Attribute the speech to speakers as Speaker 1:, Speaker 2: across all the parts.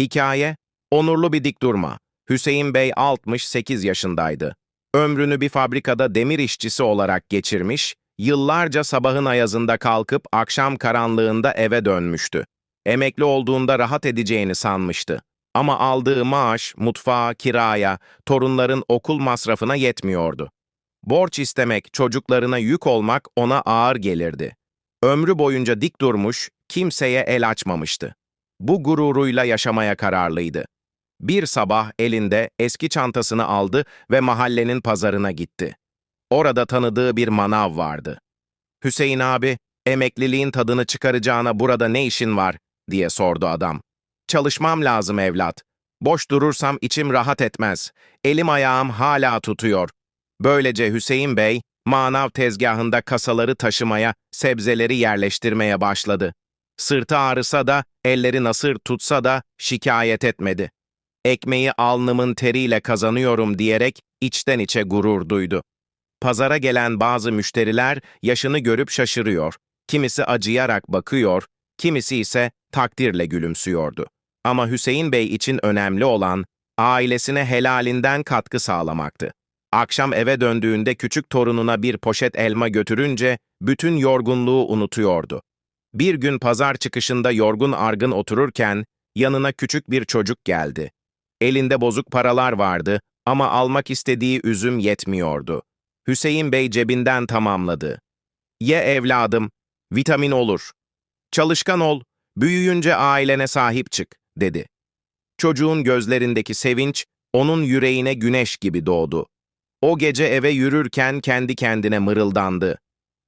Speaker 1: Hikaye, onurlu bir dik durma. Hüseyin Bey 68 yaşındaydı. Ömrünü bir fabrikada demir işçisi olarak geçirmiş, yıllarca sabahın ayazında kalkıp akşam karanlığında eve dönmüştü. Emekli olduğunda rahat edeceğini sanmıştı. Ama aldığı maaş, mutfağa, kiraya, torunların okul masrafına yetmiyordu. Borç istemek, çocuklarına yük olmak ona ağır gelirdi. Ömrü boyunca dik durmuş, kimseye el açmamıştı. Bu gururuyla yaşamaya kararlıydı. Bir sabah elinde eski çantasını aldı ve mahallenin pazarına gitti. Orada tanıdığı bir manav vardı. Hüseyin abi, emekliliğin tadını çıkaracağına burada ne işin var diye sordu adam. Çalışmam lazım evlat. Boş durursam içim rahat etmez. Elim ayağım hala tutuyor. Böylece Hüseyin Bey, manav tezgahında kasaları taşımaya, sebzeleri yerleştirmeye başladı. Sırtı ağrısa da, elleri nasır tutsa da şikayet etmedi. Ekmeği alnımın teriyle kazanıyorum diyerek içten içe gurur duydu. Pazara gelen bazı müşteriler yaşını görüp şaşırıyor. Kimisi acıyarak bakıyor, kimisi ise takdirle gülümsüyordu. Ama Hüseyin Bey için önemli olan ailesine helalinden katkı sağlamaktı. Akşam eve döndüğünde küçük torununa bir poşet elma götürünce bütün yorgunluğu unutuyordu. Bir gün pazar çıkışında yorgun argın otururken yanına küçük bir çocuk geldi. Elinde bozuk paralar vardı ama almak istediği üzüm yetmiyordu. Hüseyin Bey cebinden tamamladı. Ye evladım, vitamin olur. Çalışkan ol, büyüyünce ailene sahip çık, dedi. Çocuğun gözlerindeki sevinç, onun yüreğine güneş gibi doğdu. O gece eve yürürken kendi kendine mırıldandı.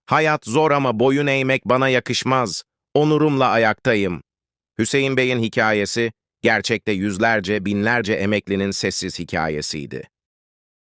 Speaker 1: Hayat zor ama boyun eğmek bana yakışmaz. Onurumla ayaktayım. Hüseyin Bey'in hikayesi, gerçekte yüzlerce, binlerce emeklinin sessiz hikayesiydi.